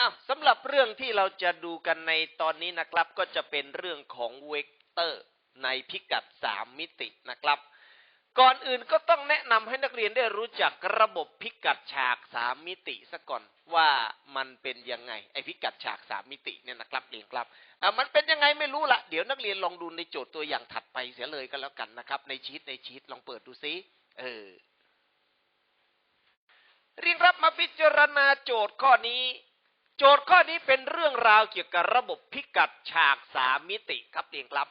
อ้าวสำหรับเรื่องที่เราจะดูกันในตอนนี้นะครับ ก็จะเป็นเรื่องของเวกเตอร์ในพิกัด3มิตินะครับ ก่อนอื่นก็ต้องแนะนำให้นักเรียนได้รู้จักระบบพิกัดฉาก3มิติซะก่อนว่ามันเป็นยังไงไอพิกัดฉาก3มิติเนี่ยนะครับเรียนครับอ่ามันเป็นยังไงไม่รู้ละเดี๋ยวนักเรียนลองดูในโจทย์ตัวอย่างถัดไปเสียเลยก็แล้วกันนะครับ ในชีตในชีตลองเปิดดูซิเออเรียนรับมาพิจารณาโจทย์ข้อนี้ โจทย์ข้อนี้เป็นเรื่องราวเกี่ยวกับระบบพิกัดฉากสามมิติครับเรียนครับ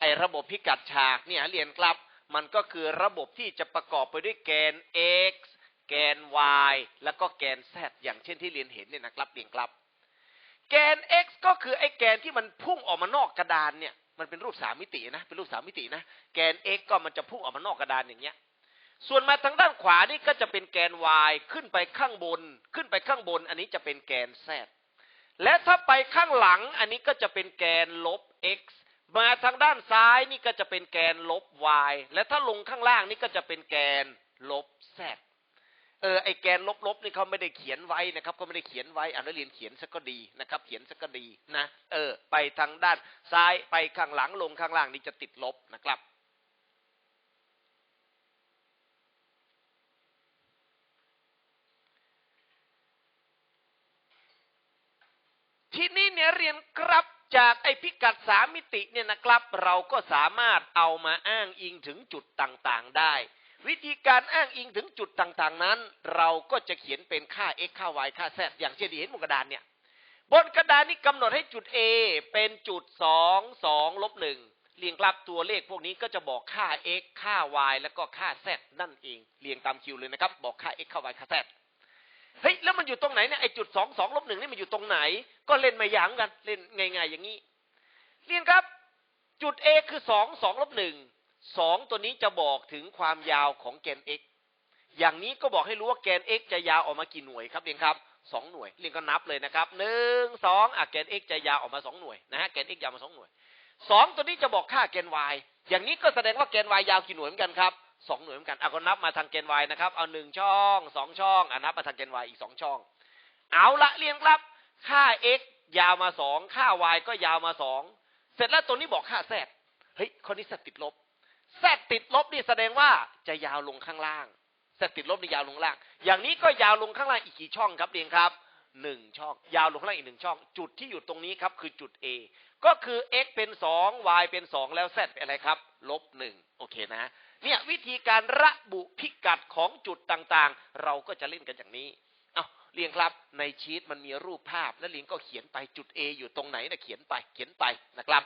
ไอระบบพิกัดฉากเนี่ยเรียนครับ มันก็คือระบบที่จะประกอบไปด้วยแกน x แกน y แล้วก็แกน z อย่างเช่นที่เรียนเห็นเนี่ยนะครับเรียนครับ แกน x ก็คือไอ้แกนที่มันพุ่งออกมานอกกระดานเนี่ย มันเป็นรูปสามมิตินะ เป็นรูปสามมิตินะ แกน x ก็มันจะพุ่งออกมานอกกระดานอย่างเงี้ย ส่วนมาทางด้านขวานี่ก็จะเป็นแกน y ขึ้นไปข้างบน ขึ้นไปข้างบน อันนี้จะเป็นแกน z และถ้าไปข้างหลังอันนี้ก็จะเป็นแกนลบ x มาทางด้านซ้ายนี่ก็จะเป็นแกนลบ y และถ้าลงข้างล่างนี่ก็จะเป็นแกนลบ z เออไอแกนลบๆนี่เขาไม่ได้เขียนไว้นะครับเขาไม่ได้เขียนไว้อ่านนักเรียนเขียนสักก็ดีนะครับ เขียนสักก็ดีนะ เออ ไปทางด้านซ้ายไปข้างหลังลงข้างล่างนี่จะติดลบนะครับ ทีนี้เนี่ยเรียนครับจากไอพิกัดสามมิติเนี่ยนะครับ เราก็สามารถเอามาอ้างอิงถึงจุดต่างๆได้ วิธีการอ้างอิงถึงจุดต่างๆนั้น เราก็จะเขียนเป็นค่า x ค่า y ค่า z อย่างเช่นที่เห็นบนกระดานเนี่ยบนกระดานนี้กำหนดให้จุด A เป็นจุด 2 2ลบ1เรียงกลับตัวเลขพวกนี้ก็จะบอกค่า x ค่า y แล้วก็ค่า z นั่นเอง เรียงตามคิวเลยนะครับ บอกค่า x ค่า y ค่า z เฮ้ยแล้วมันอยู่ตรงไหนเนี่ยไอจุดสองสองลบหนึ่งนี่มันอยู่ตรงไหน ก็เล่นมาอย่างกัน เล่นง่ายๆอย่างนี้เรียนครับ จุด A คือสองสองลบหนึ่งสองตัวนี้จะบอกถึงความยาวของแกน x อย่างนี้ก็บอกให้รู้ว่าแกน x จะยาวออกมากี่หน่วยครับเรียนครับสองหน่วยเรียนก็นับเลยนะครับหนึ่งสองอะแกน x จะยาวออกมาสองหน่วยนะฮะแกน x ยาวมาสองหน่วยสองตัวนี้จะบอกค่าแกน y อย่างนี้ก็แสดงว่าแกน y ยาวกี่หน่วยเหมือนกันครับ สองหน่วยเหมือนกันเอาก็นับมาทางแกน y นะครับ เอาหนึ่งช่องสองช่องอะนับมาทางแกน y อีกสองช่อง เอาละเรียงครับค่า x ยาวมาสองค่า y ก็ยาวมาสองเสร็จแล้วตัวนี้บอกค่า z เฮ้ยข้อนี้ z ติดลบ z ติดลบนี่แสดงว่าจะยาวลงข้างล่าง z ติดลบนี่ยาวลงล่าง อย่างนี้ก็ยาวลงข้างล่างอีกกี่ช่องครับเรียงครับ หนึ่งช่อง ยาวลงข้างล่างอีกหนึ่งช่อง จุดที่อยู่ตรงนี้ครับ คือจุด A ก็คือ x เป็นสอง y เป็นสองแล้ว z เป็นอะไรครับ ลบหนึ่งโอเคนะ เนี่ยวิธีการระบุพิกัดของจุดต่างๆ เราก็จะเล่นกันอย่างนี้เอาเรียงครับ ในชีตมันมีรูปภาพ และเรียงก็เขียนไปจุด A อยู่ตรงไหนนะเขียนไปเขียนไปนะครับ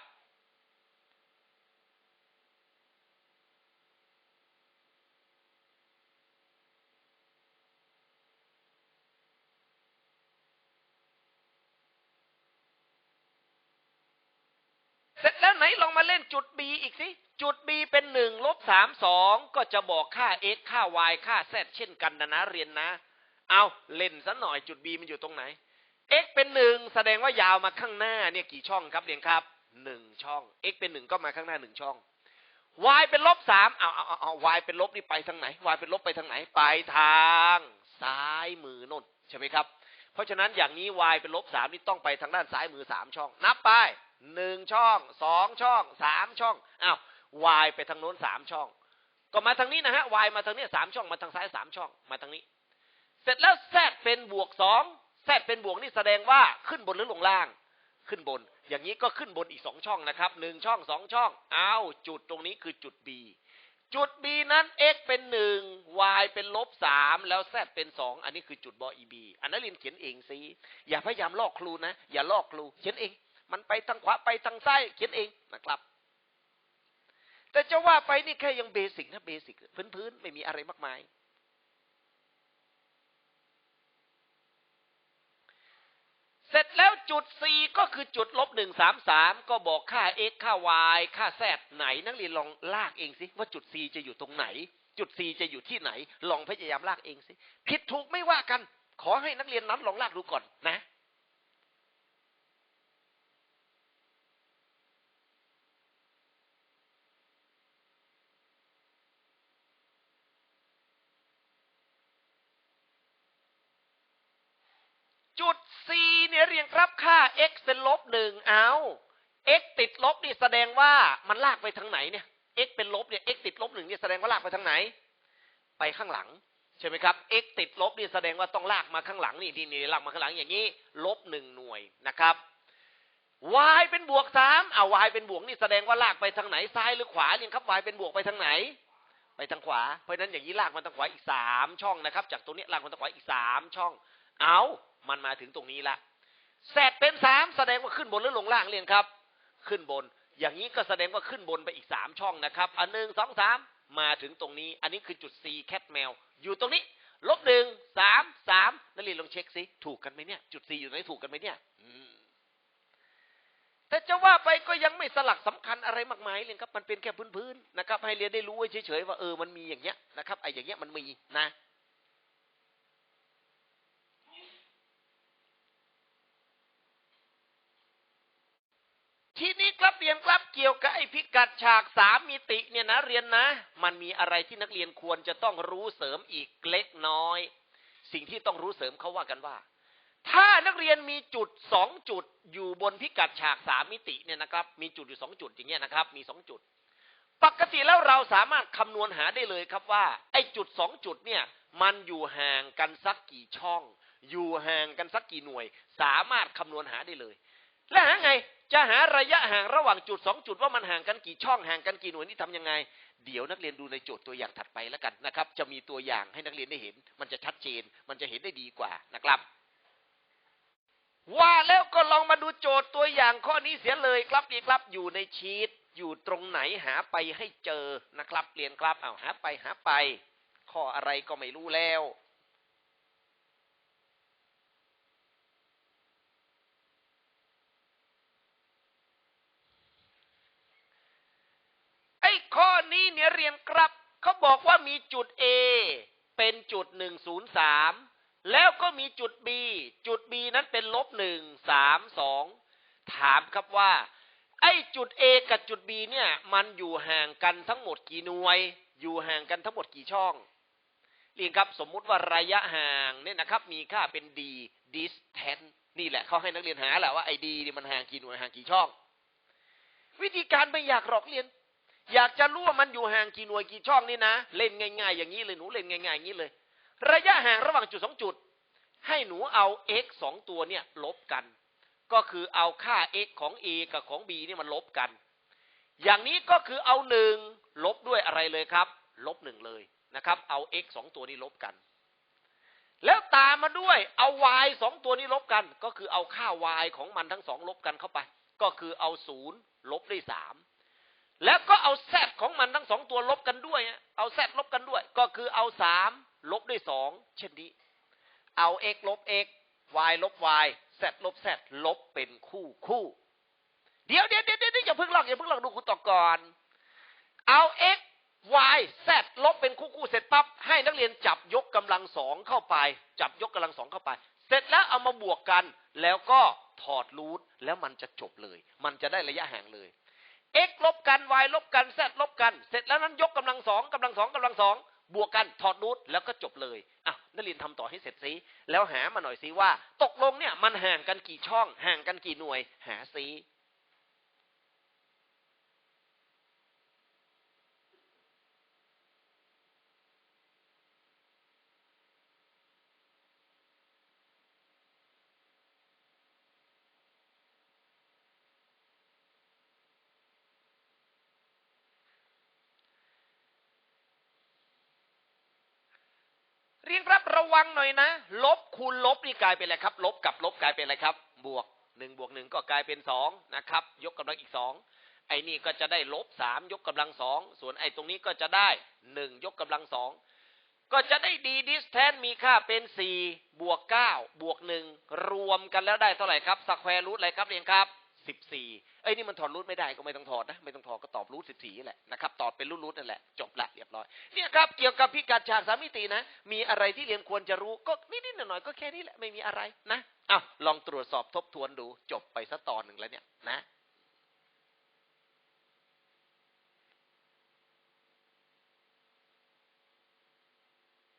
เสร็จแล้วไห นลองมาเล่นจุด B อีกสิ จุด B เป็นหนึ่งลบสามสองก็จะบอกค่า x ค่า y ค่า z เช่นกันนะนะเรียนนะ เอาเล่นซะหน่อยจุด B มันอยู่ตรงไหน x เป็นหนึ่งแสดงว่ายาวมาข้างหน้าเนี่ยกี่ช่องครับเรียนครับหนึ่งช่อง x เป็นหนึ่งก็มาข้างหน้าหนึ่งช่อง y เป็นลบสามเอาเอาเอาเอา y เป็นลบนี่ไปทางไหน y เป็นลบไปทางไหน ไปทางซ้ายมือโน่นใช่ไหมครับ เพราะฉะนั้นอย่างนี้ y เป็นลบสามนี่ต้องไปทางด้านซ้ายมือสามช่อง นับไป หนึ่งช่องสองช่องสามช่องอ้าว y ไปทางโน้นสามช่อง ก็มาทางนี้นะฮะ y มาทางนี้สามช่องมาทางซ้ายสามช่องมาทางนี้ เสร็จแล้ว z เป็นบวกสอง z เป็นบวกนี่แสดงว่าขึ้นบนหรือลงล่างขึ้นบน อย่างนี้ก็ขึ้นบนอีกสองช่องนะครับหนึ่งช่องสองช่องอ้าวจุดตรงนี้คือจุด b จุด b นั้น x เป็นหนึ่ง y เป็นลบสามแล้ว z เป็นสองอันนี้คือจุดบอ eb อันนั้นเรียนเขียนเองสิอย่าพยายามลอกครูนะ อย่าลอกครูเขียนเอง มันไปทางขวาไปทางซ้ายเขียนเองนะครับ แต่จะว่าไปนี่แค่ยังเบสิกนะเบสิกพื้นๆไม่มีอะไรมากมาย เสร็จแล้วจุด C ก็คือจุดลบหนึ่งสามสามก็บอกค่า x ค่า y ค่า z ไหน นักเรียนลองลากเองสิว่าจุด C จะอยู่ตรงไหน จุด C จะอยู่ที่ไหน ลองพยายามลากเองสิผิดถูกไม่ว่ากัน ขอให้นักเรียนนั้นลองลากดูก่อนนะ จุด C เนี่ยเรียนครับค่า x เป็นลบหนึ่งเอา x ติดลบนี่แสดงว่ามันลากไปทางไหนเนี่ย x เป็นลบเนี่ย x ติดลบหนึ่งเนี่ยแสดงว่าลากไปทางไหน ไปข้างหลังใช่ไหมครับ x ติดลบนี่แสดงว่าต้องลากมาข้างหลังนี่นี่นี่ลากมาข้างหลังอย่างนี้ ลบหนึ่งหน่วยนะครับ y เป็นบวกสามเอา y เป็นบวกนี่แสดงว่าลากไปทางไหนซ้ายหรือขวาเรียครับ y เป็นบวกไปทางไหน ไปทางขวา เพราะฉะนั้นอย่างนี้ลากมาทางขวาอีกสามช่องนะครับ จากตรงนี้ลากมาทางขวาอีกสามช่อง เอามันมาถึงตรงนี้ละ แซดเป็นสามแสดงว่าขึ้นบนหรือลงล่างเรียนครับ ขึ้นบน อย่างนี้ก็แสดงว่าขึ้นบนไปอีกสามช่องนะครับ อันหนึ่งสองสามมาถึงตรงนี้ อันนี้คือจุด C แคทแมวอยู่ตรงนี้ลบหนึ่งสามสามนักเรียนลองเช็คซิถูกกันไหมเนี่ย จุด C อยู่ไหนถูกกันไหมเนี่ยแต่จะว่าไปก็ยังไม่สลักสำคัญอะไรมากมายเลยครับ มันเป็นแค่พื้นๆนะครับ ให้เรียนได้รู้เฉยๆว่าเออมันมีอย่างเงี้ยนะครับไอ้อย่างเงี้ยมันมีนะ ทีนี้ครับเรียนครับเกี่ยวกับไอ้พิกัดฉากสามมิติเนี่ยนะเรียนนะ มันมีอะไรที่นักเรียนควรจะต้องรู้เสริมอีกเล็กน้อย สิ่งที่ต้องรู้เสริมเขาว่ากันว่า ถ้านักเรียนมีจุดสองจุดอยู่บนพิกัดฉากสามมิติเนี่ยนะครับ มีจุดอยู่สองจุดอย่างเงี้ยนะครับ มีสองจุด ปกติแล้วเราสามารถคำนวณหาได้เลยครับว่า ไอ้จุดสองจุดเนี่ย มันอยู่ห่างกันสักกี่ช่อง อยู่ห่างกันสักกี่หน่วย สามารถคำนวณหาได้เลย และหาไงจะหาระยะห่างระหว่างจุดสองจุดว่ามันห่างกันกี่ช่องห่างกันกี่หน่วยนี่ทำยังไง เดี๋ยวนักเรียนดูในโจทย์ตัวอย่างถัดไปแล้วกันนะครับ จะมีตัวอย่างให้นักเรียนได้เห็น มันจะชัดเจน มันจะเห็นได้ดีกว่านะครับ ว่าแล้วก็ลองมาดูโจทย์ตัวอย่างข้อนี้เสียเลยครับดีครับอยู่ในชีตอยู่ตรงไหนหาไปให้เจอนะครับเรียนครับเอาหาไปหาไป ข้ออะไรก็ไม่รู้แล้ว ข้อนี้เนี่ยเรียนครับ เขาบอกว่ามีจุด A เป็นจุด103แล้วก็มีจุด B จุด B นั้นเป็นลบ1 3 2ถามครับว่า ไอ้จุด A กับจุด B เนี่ย มันอยู่ห่างกันทั้งหมดกี่หน่วย อยู่ห่างกันทั้งหมดกี่ช่องเรียนครับสมมุติว่าระยะห่างเนี่ยนะครับ มีค่าเป็น d distance นี่แหละเขาให้นักเรียนหาแหละว่าไอ้ d นี่มันห่างกี่หน่วยห่างกี่ช่อง วิธีการไม่อยากหรอกเรียน อยากจะรู้ว่ามันอยู่ห่างกี่หน่วยกี่ช่องนี่นะ เล่นง่าย ๆ อย่างนี้เลยหนูเล่นง่ายๆอย่างนี้เลย ระยะห่างระหว่างจุดสองจุด ให้หนูเอา x สองตัวเนี่ยลบกัน ก็คือเอาค่า x ของ a กับของ b เนี่ยมันลบกัน อย่างนี้ก็คือเอาหนึ่งลบด้วยอะไรเลยครับ ลบหนึ่งเลยนะครับ เอา x สองตัวนี้ลบกัน แล้วตามมาด้วยเอา y สองตัวนี้ลบกัน ก็คือเอาค่า y ของมันทั้งสองลบกันเข้าไป ก็คือเอาศูนย์ลบด้วยสาม แล้วก็เอา z ของมันทั้งสองตัวลบกันด้วย เอา z ลบกันด้วย ก็คือเอาสามลบด้วยสองเช่นนี้ เอา x ลบ x y ลบ y z ลบ z ลบเป็นคู่คู่เดี๋ยวเดี๋ยวเดี๋ยวเดี๋ยวอย่าเพิ่งลอกอย่าเพิ่งลอกดูคุณต่อก่อน เอา x y z ลบเป็นคู่คู่เสร็จปั๊บให้นักเรียนจับยกกำลังสองเข้าไป จับยกกำลังสองเข้าไป เสร็จแล้วเอามาบวกกัน แล้วก็ถอดรูทแล้วมันจะจบเลย มันจะได้ระยะห่างเลย x ลบกัน y ลบกัน z ลบกัน เสร็จแล้วนั้นยกกำลังสองกำลังสองกำลังสองบวกกันถอดรูทแล้วก็จบเลยอะนักเรียนทำต่อให้เสร็จซิแล้วหามาหน่อยซิว่า ตกลงเนี่ยมันห่างกันกี่ช่อง ห่างกันกี่หน่วย หาซิ เรีนครับระวังหน่อยนะ ลบคูณลบนี่กลายเป็นอะไรครับ ลบกับลบกลายเป็นอะไรครับ บวกหนึ่งบวกหนึ่งก็กลายเป็นสองนะครับ ยกกำลังอีกสองไอ้นี่ก็จะได้ลบสามยกกำลังสองส่วนไอ้ตรงนี้ก็จะได้หนึ่งยกกำลังสองก็จะได้ดีดิสแทนมีค่าเป็นสี่บวกเก้าบวกหนึ่งรวมกันแล้วได้เท่าไหร่ครับสแควร์รูทอะไรครับเรียนครับ สิบสี่เอ้ยนี่มันถอดรูทไม่ได้ก็ไม่ต้องถอดนะไม่ต้องถอดก็ตอบรูทสิบสี่แหละนะครับตอบเป็นรูทรูทนั่นแหละจบละเรียบร้อยเนี่ยครับเกี่ยวกับพิกัดฉากสามมิตินะ มีอะไรที่เรียนควรจะรู้ก็นิดๆหน่อยๆก็แค่นี้แหละไม่มีอะไรนะอ้าวลองตรวจสอบทบทวนดูจบไปสักตอนหนึ่งแล้วเนี่ยนะ